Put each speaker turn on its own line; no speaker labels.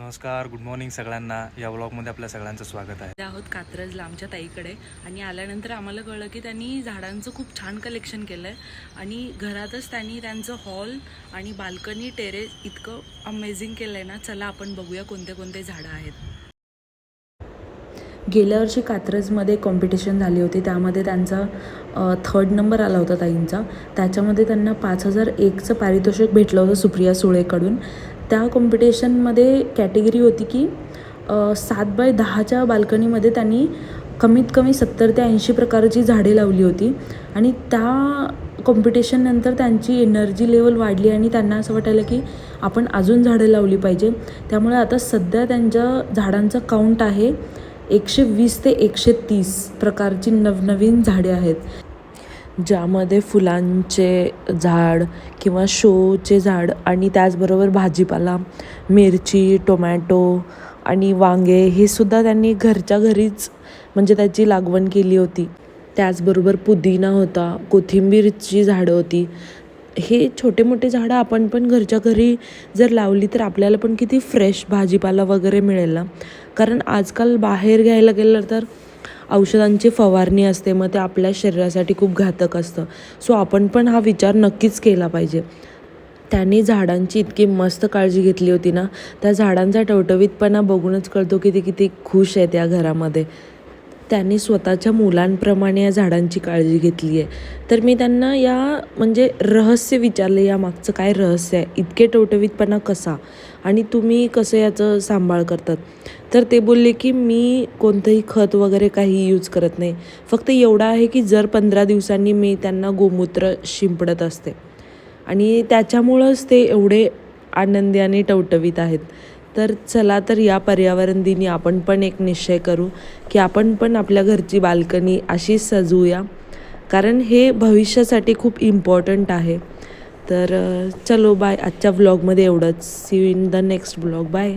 नमस्कार good morning सगळ्यांना. या व्लॉगमध्ये आपल्या सगळ्यांचं स्वागत आहे.
आहोत कात्रजला आमच्या ताईकडे आणि आल्यानंतर आम्हाला कळलं की त्यांनी झाडांचं खूप छान कलेक्शन केलं आहे आणि घरातच त्यांनी त्यांचं हॉल आणि बाल्कनी टेरेस इतकं अमेझिंग केलं आहे ना. चला आपण बघूया कोणते कोणते झाडं आहेत.
गेल्या वर्षी कात्रजमध्ये कॉम्पिटिशन झाली होती. त्यामध्ये त्यांचा थर्ड नंबर आला होता ताईंचा. त्याच्यामध्ये त्यांना पाच हजार एकचं पारितोषिक भेटलं होतं सुप्रिया सुळेकडून. त्या कॉम्पिटिशनमध्ये कॅटेगरी होती की सात बाय दहाच्या बाल्कनीमध्ये त्यांनी कमीत कमी सत्तर ते ऐंशी प्रकारची झाडे लावली होती. आणि त्या कॉम्पिटिशननंतर त्यांची एनर्जी लेवल वाढली आणि त्यांना असं वाटायला की आपण अजून झाडं लावली पाहिजे. त्यामुळे आता सध्या त्यांच्या झाडांचं काउंट आहे एकशे वीस ते एकशे तीस प्रकारची नवनवीन झाडे आहेत. ज्यामध्ये फुलांचे झाड किंवा शोचे झाड आणि त्याचबरोबर भाजीपाला मिरची टोमॅटो आणि वांगे हे सुद्धा त्यांनी घरच्या घरीच म्हणजे त्याची लागवण केली होती. त्याचबरोबर पुदिना होता कोथिंबीरची झाडं होती. हे छोटे मोठे झाडं आपण पण घरच्या घरी जर लावली तर आपल्याला पण किती फ्रेश भाजीपाला वगैरे मिळेल ना? कारण आजकाल बाहेर घ्यायला गेलं तर औषधांची फवारणी असते मग ते आपल्या शरीरासाठी खूप घातक असतं. सो आपण पण हा विचार नक्कीच केला पाहिजे. त्यांनी झाडांची इतकी मस्त काळजी घेतली होती ना त्या झाडांचा टवटवीतपणा बघूनच कळतो की ते किती खुश आहे त्या घरामध्ये. त्यांनी स्वतःच्या मुलांप्रमाणे या झाडांची काळजी घेतली आहे. तर मी त्यांना या म्हणजे रहस्य विचारले या मागचं काय रहस्य आहे? इतके टवटवीतपणा कसा? आणि तुम्ही कसं याचं सांभाळ करतात? तर ते बोलले की मी कोणतंही खत वगैरे काही यूज करत नाही. फक्त एवढं आहे की जर पंधरा दिवसांनी मी त्यांना गोमूत्र शिंपडत असते. आणि त्याच्यामुळंच ते एवढे आनंदी आणि टवटवीत आहेत. तर चला तर या पर्यावरण दिनी आपण पण एक निश्चय करू की आपण पण आपल्या घरची बाल्कनी अशीच सजवूया. कारण हे भविष्यासाठी खूप इम्पॉर्टंट आहे. तर चलो बाय आजच्या व्लॉगमध्ये एवढंच. See you in the next blog bye